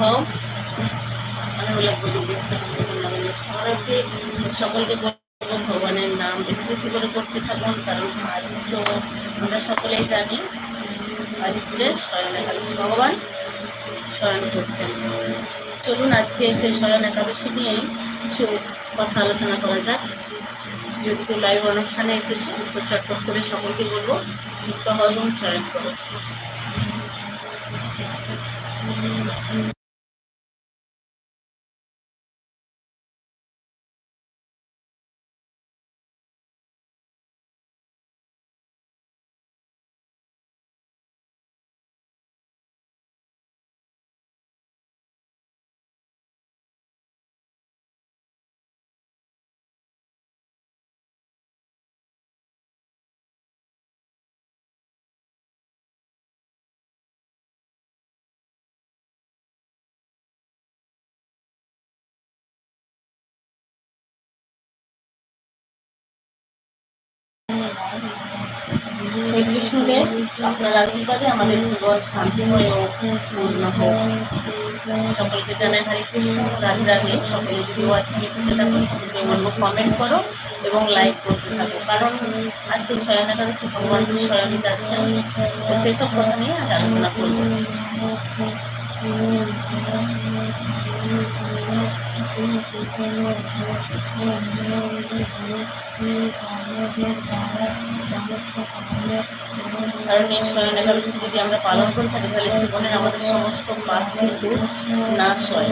হও মানে আছে সকলকে ভগবানের নাম বেশি বেশি করে করতে থাকুন, কারণ আজ তো আমরা সকলেই জানি, আজ হচ্ছে স্বয়ং একাদশী, ভগবান স্বয়ং করছেন। চলুন আজকে সেই স্বয়ং একাদশী নিয়েই কিছু কথা আলোচনা করা যাক। কেউ লাইভ অনুষ্ঠানে এসেছ, তো চটপট করে সকলকে বলব, যুক্ত হও এবং জয়েন করো আপনার আশীর্বাদে আমাদের জীবন শান্তিময় ও পূর্ণ হোক। সকলকে জানাই হরে কৃষ্ণ, রাধে রাধে। সকলে যদি ওয়াচিং করতে থাকো, সকলকে বলব কমেন্ট করো এবং লাইক করতে থাকো। কারণ আজকে স্বয়ং একাদশী, ভগবান স্বয়ং যাচ্ছেন। সেসব কথা নিয়ে আজ আলোচনা করব। কারণ এই একাদশী যদি আমরা পালন করে থাকি, তাহলে জীবনের আমাদের সমস্ত পাপ কিন্তু নাশ হয়।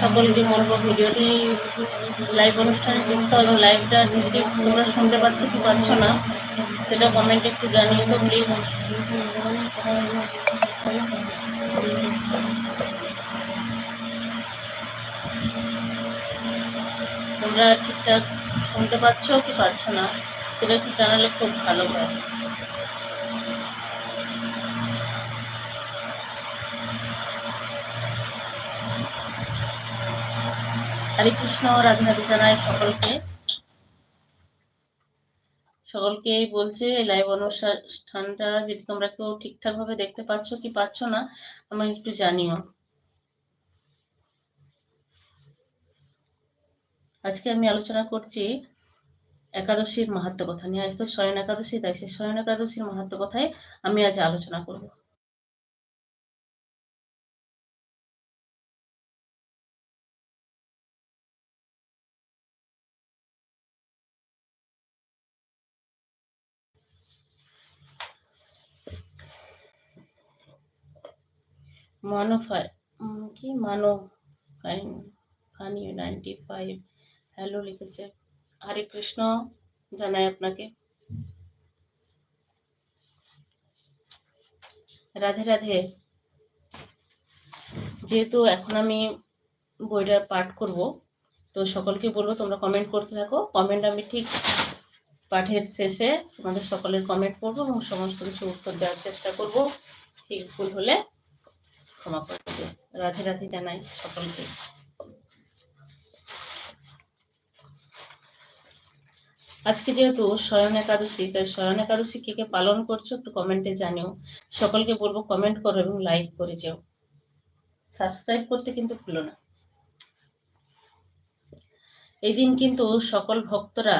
সকলকে বলব ভিডিওটি লাইভ অনুষ্ঠানে যুক্ত এবং লাইভটা যদি তোমরা শুনতে পাচ্ছ কি পাচ্ছ না, সেটা কমেন্টে একটু জানিয়ে তো প্লিজ তোমরা ঠিকঠাক শুনতে পাচ্ছ কি পাচ্ছ না, সেটা একটু জানালে খুব ভালো হয়। হরে কৃষ্ণ, রাধে রাধে জানাই সকলকে। সকলকে বলছে লাইভ অনুষ্ঠানটা যদি তোমরা কেউ ঠিকঠাক ভাবে দেখতে পাচ্ছ কি পাচ্ছ না আমাকে একটু জানিও। আজকে আমি আলোচনা করছি একাদশীর মাহাত্ম কথা নিয়ে। আজ তো স্বয়ন একাদশী, তাই সেই স্বয়ন একাদশীর মাহাত্ম কথায় আমি আজ আলোচনা করব। মানো ফাই কি? মানো ফানি নাইনটি ফাইভ। হ্যালো লিখেছে। হরে কৃষ্ণ, জানাই আপনাকে। রাধে রাধে। যেহেতু এখন আমি বইটা পাঠ করব, তো সকলকে বলব তোমরা কমেন্ট করতে থাকো। কমেন্ট আমি ঠিক পাঠের শেষে তোমাদের সকলের কমেন্ট করব এবং সমস্ত কিছু উত্তর দেওয়ার চেষ্টা করব। ঠিক ভুল হলে ক্ষমা করে দেবে রাধে রাধে জানাই সকলকে। আজকে যেহেতু স্বয়ং একাদশী, তাই স্বয়ং একাদশী কে কে পালন করছ একটু কমেন্টে জানিও। সকলকে বলব কমেন্ট করো এবং লাইক করে যেও। সাবস্ক্রাইব করতে কিন্তু ভুলো না। এই দিন কিন্তু সকল ভক্তরা,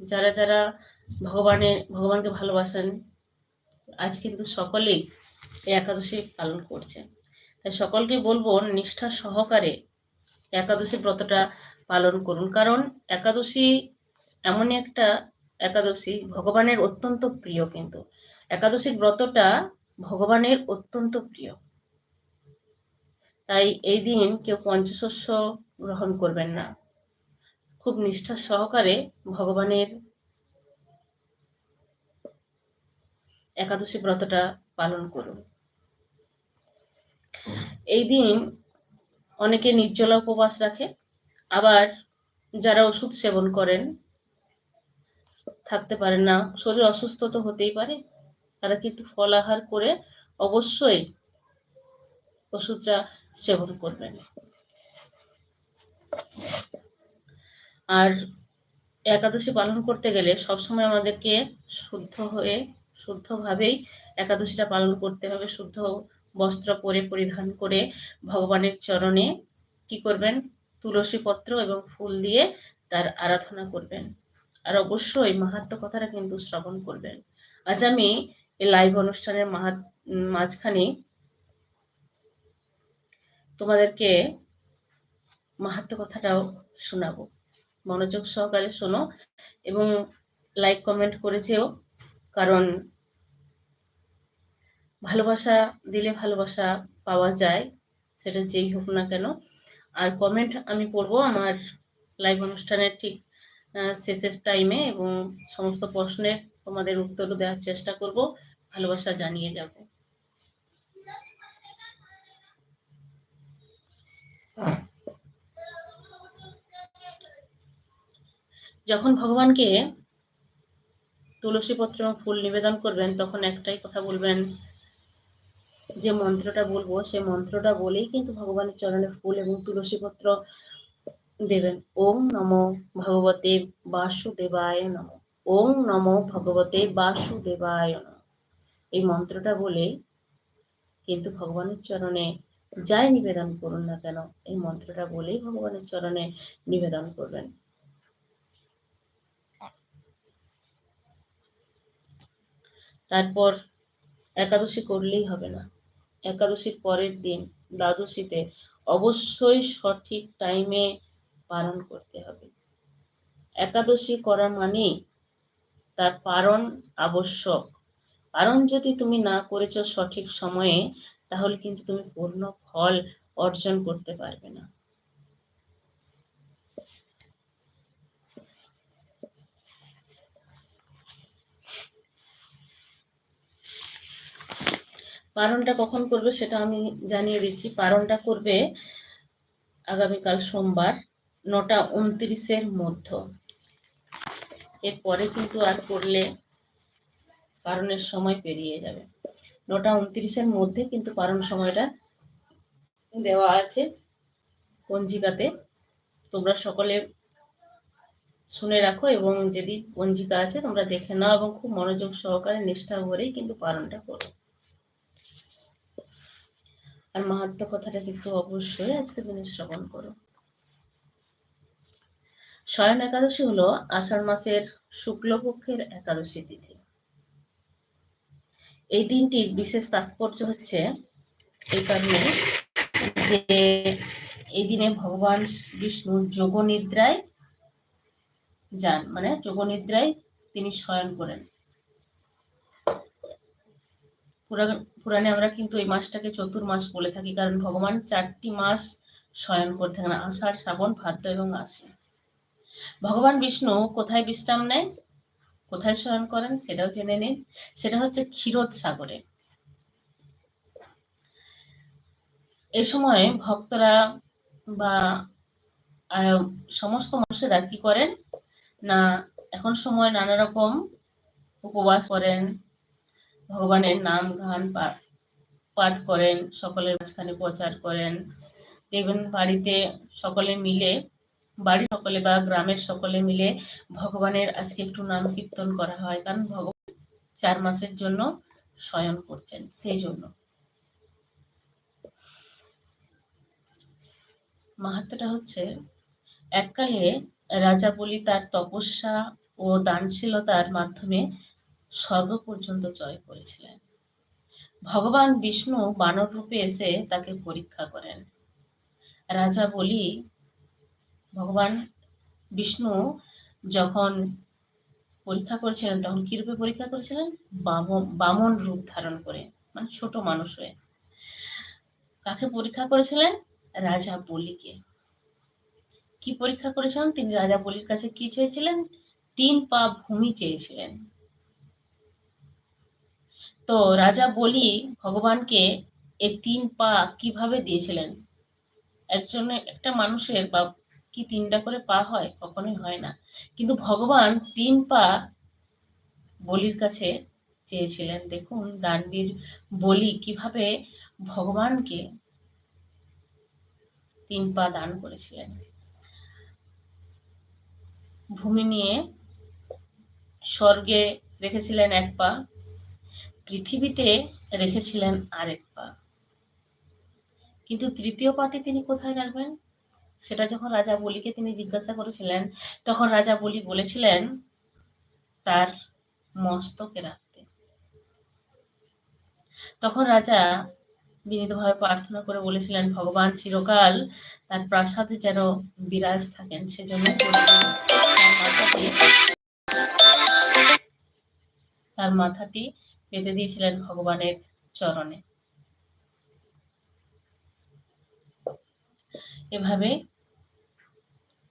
যারা যারা ভগবানের ভগবানকে ভালোবাসেন, আজ কিন্তু সকলেই এই একাদশী পালন করছে তাই সকলকে বলব, নিষ্ঠা সহকারে একাদশী ব্রতটা পালন করুন। কারণ একাদশী এমনই একটা একাদশী, ভগবানের অত্যন্ত প্রিয় কিন্তু। একাদশীর ব্রতটা ভগবানের অত্যন্ত প্রিয়। তাই এই দিন কেউ পঞ্চশস্য গ্রহণ করবেন না। খুব নিষ্ঠা সহকারে ভগবানের একাদশী ব্রতটা পালন করুন। এই দিন অনেকে নির্জলা উপবাস রাখে, আবার যারা ওষুধ সেবন করেন, থাকতে পারেন না, শরীর অসুস্থ তো হতেই পারে, তারা কিন্তু ফল আহার করে অবশ্যই ওষুধটা সেবন করবেন। আর একাদশী পালন করতে গেলে সবসময় আমাদেরকে শুদ্ধ হয়ে, শুদ্ধভাবেই একাদশীটা পালন করতে হবে, শুদ্ধ বস্ত্র পরে পরিধান করে ভগবানের চরণে কি করবেন? তুলসী পত্র এবং ফুল দিয়ে তার আরাধনা করবেন। আর অবশ্যই মাহাত্ম কথাটা কিন্তু শ্রবণ করবেন। আজ আমি এই লাইভ অনুষ্ঠানের মাহাত মাঝখানে তোমাদেরকে মাহাত্ম কথাটাও শোনাবো। মনোযোগ সহকারে শোনো এবং লাইক কমেন্ট করেছেও। কারণ ভালোবাসা দিলে ভালোবাসা পাওয়া যায়, সেটা যেই হোক না কেন। আর কমেন্ট আমি পড়ব আমার লাইভ অনুষ্ঠানের ঠিক শেষের টাইমে এবং সমস্ত প্রশ্নের তোমাদের উত্তর দেওয়ার চেষ্টা করব, ভালোবাসা জানিয়ে যাব। যখন ভগবানকে তুলসী পত্র ফুল নিবেদন করবেন, তখন একটাই কথা বলবেন যে মন্ত্রটা বলব, সে মন্ত্রটা বলেই কিন্তু ভগবানের চরণে ফুল এবং তুলসী পত্র দেবেন। ওম নম ভগবতে বাসুদেবায় নম। ওম নম ভগবতে বাসুদেবায় নম। এই মন্ত্রটা বলে কিন্তু ভগবানের চরণে যাই নিবেদন করুন না কেন, এই মন্ত্রটা বলেই ভগবানের চরণে নিবেদন করবেন। তারপর একাদশী করলেই হবে না। একাদশীর পরের দিন দ্বাদশীতে অবশ্যই সঠিক টাইমে পালন করতে হবে। একাদশী করা মানেই তার পারণ আবশ্যক। পালন যদি তুমি না করেছ সঠিক সময়ে, তাহলে কিন্তু তুমি পূর্ণ ফল অর্জন করতে পারবে না। পারণটা কখন করবে সেটা আমি জানিয়ে দিচ্ছি। পারণটা করবে আগামীকাল সোমবার নটা উনত্রিশের মধ্য। এরপরে কিন্তু আর করলে পারণের সময় পেরিয়ে যাবে। নটা উনত্রিশের মধ্যে কিন্তু পারণ সময়টা দেওয়া আছে পঞ্জিকাতে। তোমরা সকলে শুনে রাখো এবং যদি পঞ্জিকা আছে তোমরা দেখে নাও এবং খুব মনোযোগ সহকারে নিষ্ঠা ভরেই কিন্তু পালনটা করো। আর মাহাত্ম কথাটা কিন্তু অবশ্যই আজকে দিনে শ্রবণ করো। শয়ন একাদশী হলো আষাঢ় মাসের শুক্লপক্ষের একাদশী তিথি। এই দিনটির বিশেষ তাৎপর্য হচ্ছে এই কারণে যে এই দিনে ভগবান বিষ্ণু যোগ নিদ্রায় যান মানে যোগনিদ্রায় তিনি শয়ন করেন। পুরাণে আমরা কিন্তু এই মাসটাকে চতুর্মাস বলে থাকি, কারণ ভগবান চারটি মাস শয়ন করে থাকেন, আষাঢ়, শ্রাবণ, ভাদ্র এবং আশ্বিন। ভগবান বিষ্ণু কোথায় বিশ্রাম নেয়? কোথায় শয়ন করেন সেটাও জেনে নিন। সেটা হচ্ছে ক্ষীরোদ সাগরে। এ সময় ভক্তরা বা সমস্ত মানুষেরা কি করেন? না, এখন সময় নানা রকম উপবাস করেন ভগবানের নাম গান পাঠ করেন, সকলের মাঝখানে প্রচার করেন। দেখবেন বাড়িতে সকলে মিলে, বাড়ির সকলে বা গ্রামের সকলে মিলে ভগবানের আজকে একটু নাম কীর্তন করা হয়। কারণ ভগবান চার মাসের জন্য শয়ন করছেন, সেই জন্য। মাহাত্মটা হচ্ছে, এককালে রাজা বলি তার তপস্যা ও দানশীলতার মাধ্যমে স্বর্গ পর্যন্ত জয় করেছিলেন। ভগবান বিষ্ণু বানর রূপে এসে তাকে পরীক্ষা করেন। রাজা বলি, ভগবান বিষ্ণু যখন পরীক্ষা করেছিলেন, তখন কি রূপে পরীক্ষা করেছিলেন? বামন রূপ ধারণ করে মানে ছোট মানুষ হয়ে। কাকে পরীক্ষা করেছিলেন? রাজা বলিকে। কি পরীক্ষা করেছিলেন? তিনি রাজা বলির কাছে কি চেয়েছিলেন? তিন পা ভূমি চেয়েছিলেন। তো রাজা বলি, ভগবানকে এই তিন পা কীভাবে দিয়েছিলেন? একজন একটা মানুষের বা কি তিনটা করে পা হয়? কখনোই হয় না। কিন্তু ভগবান তিন পা বলির কাছে চেয়েছিলেন। দেখুন, দানবীর বলি কীভাবে ভগবানকে তিন পা দান করেছিলেন। ভূমি নিয়ে স্বর্গে রেখেছিলেন এক পা। পৃথিবীতে রেখেছিলেন আরেক পা কিন্তু তৃতীয় পাটি তিনি কোথায় রাখবেন সেটা যখন রাজা বলিকে তিনি জিজ্ঞাসা করেছিলেন, তখন রাজা বলি বলেছিলেন, তার মস্তকে রাখতে। তখন রাজা বিনীতভাবে প্রার্থনা করে বলেছিলেন, ভগবান চিরকাল তার প্রাসাদে যেন বিরাজ থাকেন, সেজন্য তার মাথাটি পেতে দিয়েছিলেন ভগবানের চরণে। এভাবে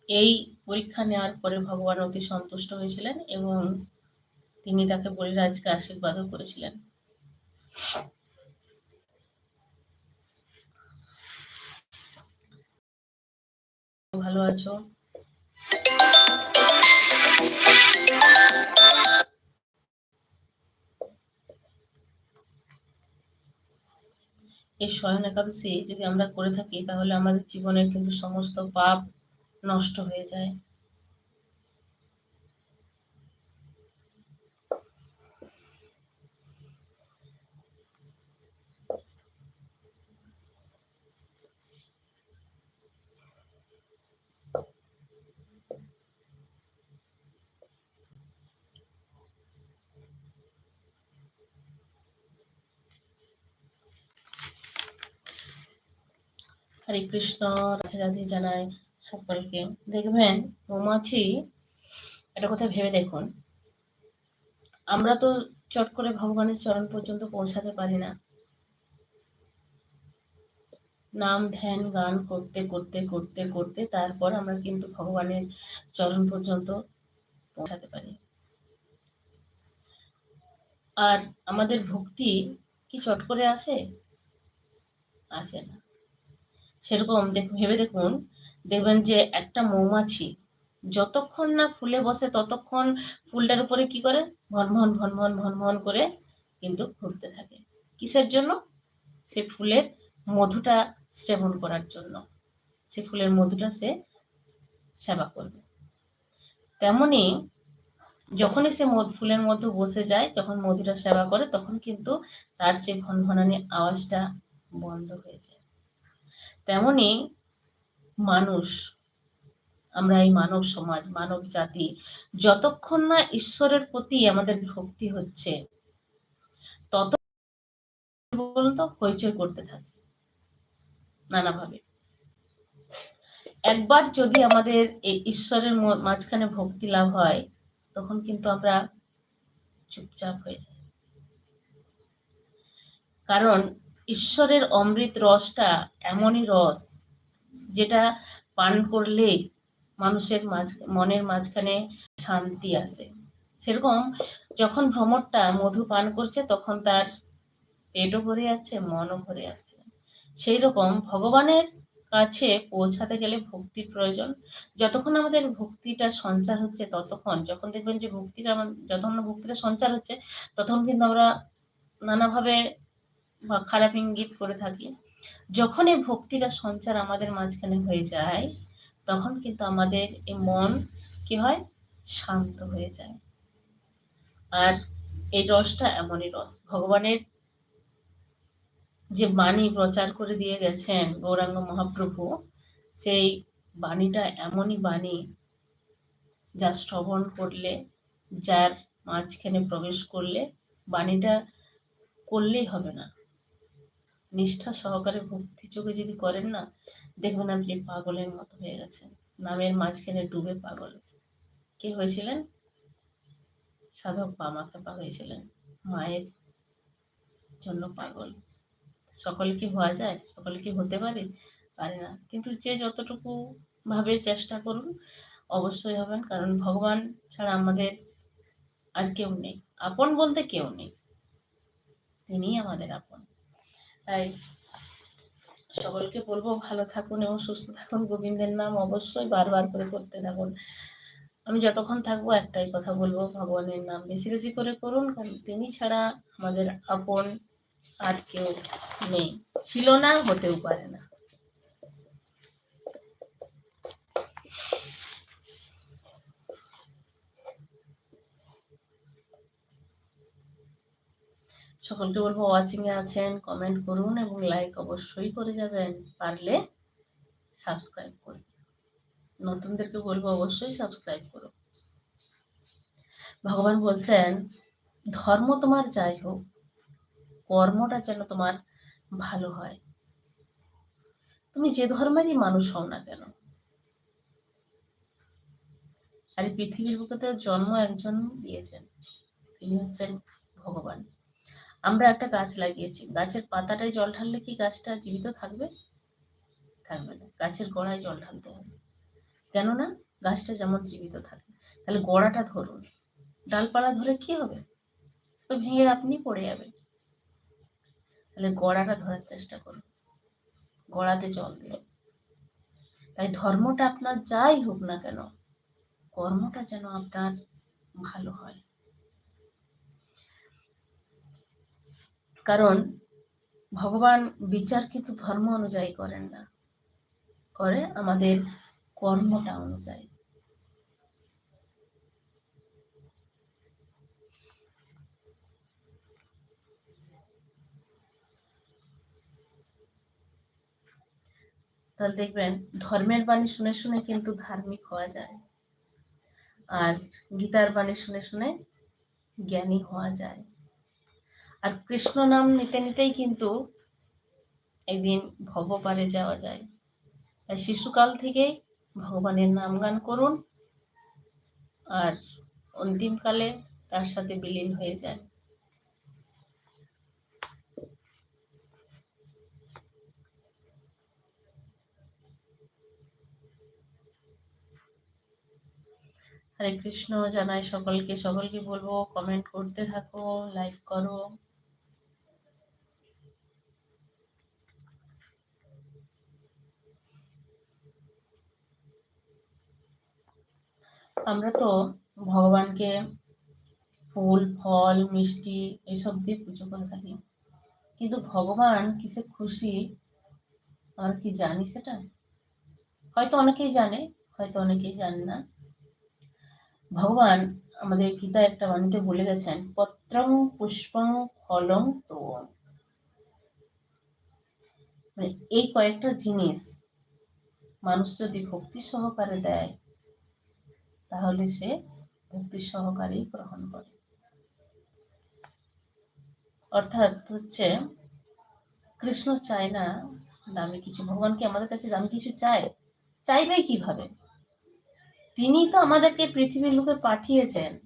এই পরীক্ষা নেওয়ার পরে ভগবান অতি সন্তুষ্ট হয়েছিলেন এবং তিনি তাকে বলিরাজকে আশীর্বাদও করেছিলেন। ভালো আছো? এই স্বয়ন একাদশী যদি আমরা করে থাকি, তাহলে আমাদের জীবনের কিন্তু সমস্ত পাপ নষ্ট হয়ে যায়। হরে কৃষ্ণ, রাধে রাধে জানায় সকলকে। দেখবেন মৌমাছি, একটা কথা ভেবে দেখুন, আমরা তো চট করে ভগবানের চরণ পর্যন্ত পৌঁছাতে পারি না। নাম, ধ্যান, গান করতে করতে করতে করতে তারপর আমরা কিন্তু ভগবানের চরণ পর্যন্ত পৌঁছাতে পারি। আর আমাদের ভক্তি কি চট করে আসে? আসে না। সেরকম দেখ, ভেবে দেখুন, দেখবেন যে একটা মৌমাছি যতক্ষণ না ফুলে বসে ততক্ষণ ফুলটার উপরে কি করে? ভনভন ভনভন ভনভন করে কিন্তু ঘুরতে থাকে। কিসের জন্য? সে ফুলের মধুটা সেবন করার জন্য। সে ফুলের মধুটা সে সেবা করবে। তেমনি যখনই সে ফুলের মধ্যে বসে যায়, যখন মধুটা সেবা করে, তখন কিন্তু তার সে ভনভনানি আওয়াজটা বন্ধ হয়ে যায়। তেমনি মানুষ, আমরা এই মানব সমাজ, মানব জাতি, যতক্ষণ না ঈশ্বরের প্রতি আমাদের ভক্তি হচ্ছে তত বলুন হইচই করতে থাকে, নানাভাবে। একবার যদি আমাদের এই ঈশ্বরের মাঝখানে ভক্তি লাভ হয়, তখন কিন্তু আমরা চুপচাপ হয়ে যাই। কারণ ঈশ্বরের অমৃত রসটা এমনই রস যেটা পান করলে মানুষের মাঝ, মনের মাঝখানে শান্তি আসে। সেরকম যখন ভ্রমরটা মধু পান করছে তখন তার পেটও ভরে যাচ্ছে, মনও ভরে যাচ্ছে। সেই রকম ভগবানের কাছে পৌঁছাতে গেলে ভক্তির প্রয়োজন। যতক্ষণ আমাদের ভক্তিটা সঞ্চার হচ্ছে ততক্ষণ, যখন দেখবেন যে ভক্তিটা, যতক্ষণ ভক্তিটা সঞ্চার হচ্ছে তখন কিন্তু আমরা নানাভাবে বা খারাপ ইঙ্গিত করে থাকি যখন এই ভক্তিটা সঞ্চার আমাদের মাঝখানে হয়ে যায়, তখন কিন্তু আমাদের এই মন কি হয়? শান্ত হয়ে যায়। আর এই রসটা এমনই রস। ভগবানের যে বাণী প্রচার করে দিয়ে গেছেন গৌরাঙ্গ মহাপ্রভু, সেই বাণীটা এমনই বাণী যা শ্রবণ করলে, যার মাঝখানে প্রবেশ করলে, বাণীটা করলেই হবে না। নিষ্ঠা সহকারে ভক্তি চোখে যদি করেন না, দেখবেন আপনি পাগলের মতো হয়ে গেছেন। নামের মাঝখানে ডুবে পাগল। কে হয়েছিলেন? সাধক পামাখাপা হয়েছিলেন। মায়ের জন্য পাগল। সকলে কি হওয়া যায়? সকলে কি হতে পারে? পারে না। কিন্তু যে যতটুকু ভাবে চেষ্টা করুন, অবশ্যই হবেন। কারণ ভগবান ছাড়া আমাদের আর কেউ নেই। আপন বলতে কেউ নেই। তিনিই আমাদের আপন। তাই সকলকে বলব, ভালো থাকুন এবং সুস্থ থাকুন। গোবিন্দের নাম অবশ্যই বারবার করে করতে থাকুন। আমি যতক্ষণ থাকব একটাই কথা বলব, ভগবানের নাম বেশি বেশি করে করুন, কারণ তিনি ছাড়া আমাদের আপন আর কেউ নেই। ছিল না, হতেও পারে না। সকলকে বলব ওয়াচিংয়ে আছেন কমেন্ট করুন এবং লাইক অবশ্যই করে যাবেন। পারলে সাবস্ক্রাইব করুন। নতুনদেরকে বলব অবশ্যই সাবস্ক্রাইব করো ভগবান বলছেন, ধর্ম তোমার যাই হোক, কর্মটা যেন তোমার ভালো হয়। তুমি যে ধর্মেরই মানুষ হও না কেন? আর পৃথিবীর বুকেতে জন্ম একজন দিয়েছেন। তিনি হচ্ছেন ভগবান। আমরা একটা গাছ লাগিয়েছি। গাছের পাতাটায় জল ঢাললে কি গাছটা জীবিত থাকবে? থাকবে না। গাছের গোড়ায় জল ঢালতে হবে। কেননা গাছটা যেমন জীবিত থাকে। তাহলে গোড়াটা ধরুন। ডালপালা ধরে কি হবে? তো ভেঙে আপনি পড়ে যাবে তাহলে গোড়াটা ধরার চেষ্টা করুন। গড়াতে জল দিন তাই ধর্মটা আপনার যাই হোক না কেন, কর্মটা যেন আপনার ভালো হয়। কারণ ভগবান বিচার কিন্তু ধর্ম অনুযায়ী করেন না। করে আমাদের কর্মটা অনুযায়ী। তাহলে দেখবেন, ধর্মের বাণী শুনে শুনে কিন্তু ধার্মিক হওয়া যায়। আর গীতার বাণী শুনে শুনে জ্ঞানী হওয়া যায়। আর কৃষ্ণ নাম নিতে নিতেই কিন্তু একদিন ভবপারে যাওয়া যায়। তাই শিশুকাল থেকেই ভগবানের নাম গান করুন আর অন্তিমকালে তার সাথে বিলীন হয়ে যায় হরে কৃষ্ণ জানাই সকলকে সকলকে বলব কমেন্ট করতে থাকো লাইক করো। আমরা তো ভগবানকে ফুল, ফল, মিষ্টি এইসব দিয়ে পুজো করে থাকি। কিন্তু ভগবান কিসে খুশি? আমরা কি জানি সেটা? হয়তো অনেকেই জানে, হয়তো অনেকেই জানে না। ভগবান আমাদের গীতা একটা বাণীতে বলে গেছেন, পত্রং পুষ্পং ফলং তো মানে এই কয়েকটা জিনিস মানুষ যদি ভক্তি সহকারে দেয় তাহলে সে ভক্তি সহকারেই গ্রহণ করে। অর্থাৎ হচ্ছে, কৃষ্ণ চায় না দামি কিছু। ভগবান কি আমাদের কাছে দামি কিছু চায়? চাইবে কীভাবে? তিনি তো আমাদেরকে পৃথিবীর লোকে পাঠিয়েছেন।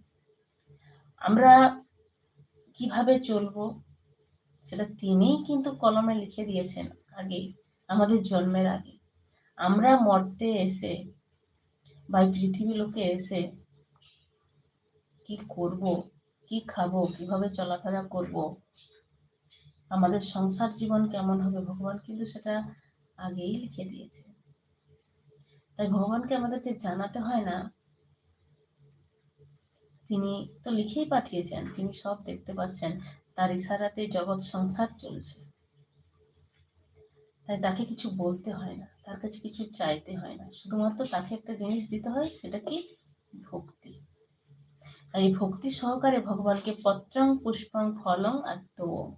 আমরা কীভাবে চলবো? সেটা তিনি কিন্তু কলমে লিখে দিয়েছেন আগে, আমাদের জন্মের আগে। আমরা মরতে এসে বা পৃথিবী লোকে এসে কি করব, কি খাব, কীভাবে চলাফেরা করব, আমাদের সংসার জীবন কেমন হবে ভগবান কিন্তু সেটা আগেই লিখে দিয়েছে। তাই ভগবানকে আমাদেরকে জানাতে হয় না। তিনি তো লিখেই পাঠিয়েছেন, তিনি সব দেখতে পাচ্ছেন, তার ইশারাতে জগৎ সংসার চলছে। তাই তাকে কিছু বলতে হয় না, তার কাছে কিছু চাইতে হয় না। শুধুমাত্র তাকে একটা জিনিস দিতে হয়, সেটা কি? ভক্তি। আর এই ভক্তি সহকারে ভগবানকে পত্রং, পুষ্পং, ফলং আর তো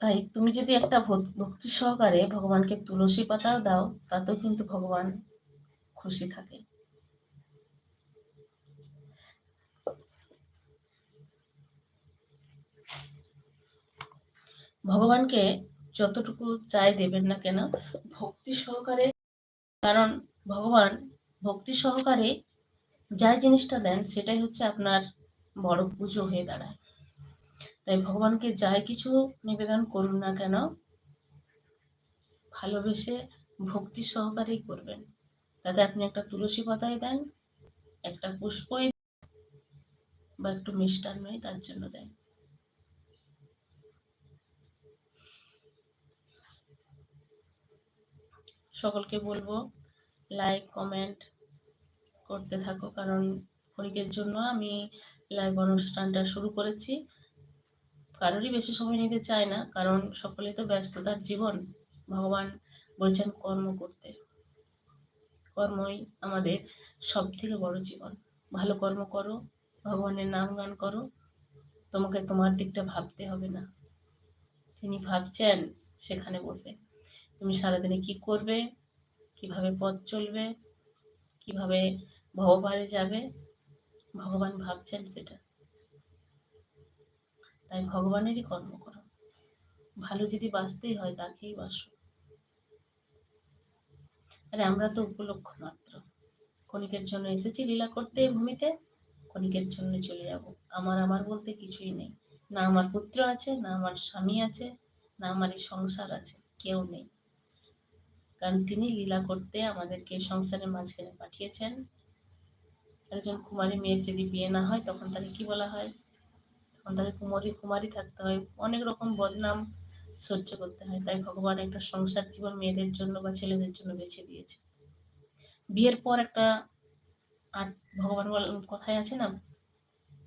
তাই তুমি যদি একটা ভক- ভক্তি সহকারে ভগবানকে তুলসী পাতাও দাও, তাতেও কিন্তু ভগবান খুশি থাকে। ভগবানকে যতটুকু চাই দেবেন না কেন, ভক্তি সহকারে, কারণ ভগবান ভক্তি সহকারে যাই জিনিসটা দেন, সেটাই হচ্ছে আপনার বড় পুজো হয়ে দাঁড়ায়। তাই ভগবানকে যাই কিছু নিবেদন করুন না কেন, ভালোবেসে ভক্তি সহকারেই করবেন। তাতে আপনি একটা তুলসী পাতায় দেন, একটা পুষ্পই বা একটু মিষ্টান্নই তার জন্য দেন। সকলকে বলব লাইক কমেন্ট করতে থাকো। কারণ ক্ষণিকের জন্য আমি লাইভ অনুষ্ঠানটা শুরু করেছি। কারোরই বেশি সময় নিতে চায় না, কারণ সকলে তো ব্যস্ততার জীবন। ভগবান বলছেন কর্ম করতে। কর্মই আমাদের সব থেকে বড় জীবন। ভালো কর্ম করো, ভগবানের নাম গান করো, তোমাকে তোমার দিকটা ভাবতে হবে না। তিনি ভাবছেন সেখানে বসে। তুমি সারাদিনে কি করবে? কীভাবে পথ চলবে? কীভাবে ভগবানে যাবে? ভগবান ভাবছেন সেটা। তাই ভগবানেরই কর্ম করো। ভালো যদি বাঁচতেই হয়, তাকেই বাসো। আরে আমরা তো উপলক্ষ মাত্র। ক্ষণিকের জন্য এসেছি লীলা করতে ভূমিতে। ক্ষণিকের জন্য চলে যাব। আমার আমার বলতে কিছুই নেই। না আমার পুত্র আছে, না আমার স্বামী আছে, না আমার এই সংসার আছে, কেউ নেই। কারণ তিনি লীলা করতে আমাদেরকে সংসারের মাঝখানে পাঠিয়েছেন। একজন কুমারী মেয়ের যদি বিয়ে না হয়, তখন তাকে কি বলা হয়? তখন তাকে কুমারী কুমারী থাকতে হয়। অনেক রকম বদনাম সহ্য করতে হয়। তাই ভগবান একটা সংসার জীবন মেয়েদের জন্য বা ছেলেদের জন্য বেছে দিয়েছে। বিয়ের পর একটা আট, ভগবান বল কথায় আছে না?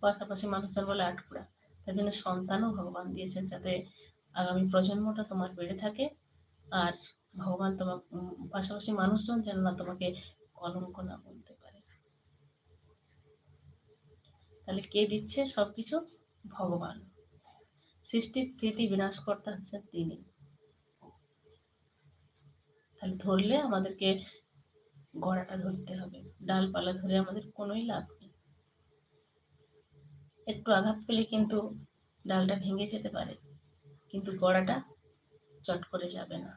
পাশাপাশি মানুষজন বলে আটকুড়া। তার জন্য সন্তানও ভগবান দিয়েছেন যাতে আগামী প্রজন্মটা তোমার বেড়ে থাকে। আর ভগবান তোমার পাশাপাশি মানুষজন যেন না তোমাকে কলঙ্ক না বলতে পারে। তাহলে কে দিচ্ছে? সব কিছু ভগবান। সৃষ্টি স্থিতি বিনাশকর্তা হচ্ছেন তিনি। তাহলে ধরলে আমাদেরকে গড়াটা ধরতে হবে। ডালপালা ধরে আমাদের কোনোই লাভ নেই। একটু আঘাত পেলে কিন্তু ডালটা ভেঙে যেতে পারে, কিন্তু গড়াটা চট করে যাবে না।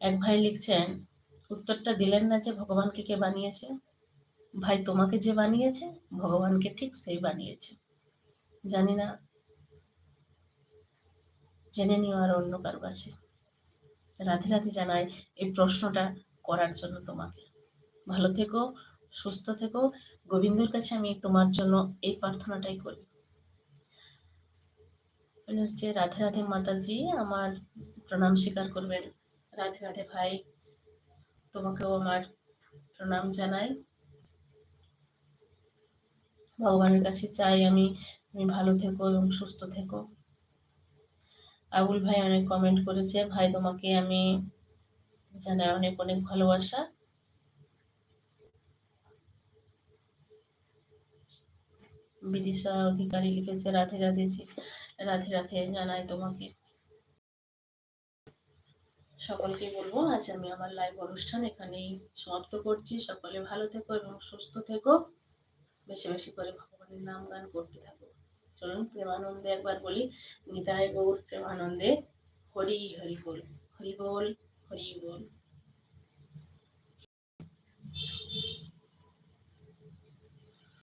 এক ভাই লিখছেন, উত্তরটা দিলেন না যে ভগবানকে কে বানিয়েছে? ভাই তোমাকে যে বানিয়েছে, ভগবানকে ঠিক সেই বানিয়েছে। জানি না, জেনে নিও আর অন্য কারও কাছে। রাধে রাধে জানাই এই প্রশ্নটা করার জন্য তোমাকে। ভালো থেকো, সুস্থ থেকো। গোবিন্দর কাছে আমি তোমার জন্য এই প্রার্থনাটাই করি। হচ্ছে, রাধে রাধে মাতাজি, আমার প্রণাম স্বীকার করবেন। রাধে রাধে ভাই, তোমাকেও আমার প্রণাম জানাই। ভগবানের কাছে চাই আমি, তুমি ভালো থেকো এবং সুস্থ থেকো। আবুল ভাই অনেক কমেন্ট করেছে, ভাই, তোমাকে আমি জানাই অনেক অনেক ভালোবাসা। বিদিশা অধিকারী লিখেছে রাধে রাধে রাধে রাধে জানাই তোমাকে। সকলকে বলব, আজ আমি আমার লাইভ অনুষ্ঠান এখানেই সমাপ্ত করছি। সকলে ভালো থেকো এবং সুস্থ থেকো। বেশি বেশি করে ভগবানের নাম গান করতে থাকো। চলুন, প্রেমানন্দে একবার বলি নিতায় গৌর প্রেমানন্দে হরি হরি বল হরি বল হরি বল।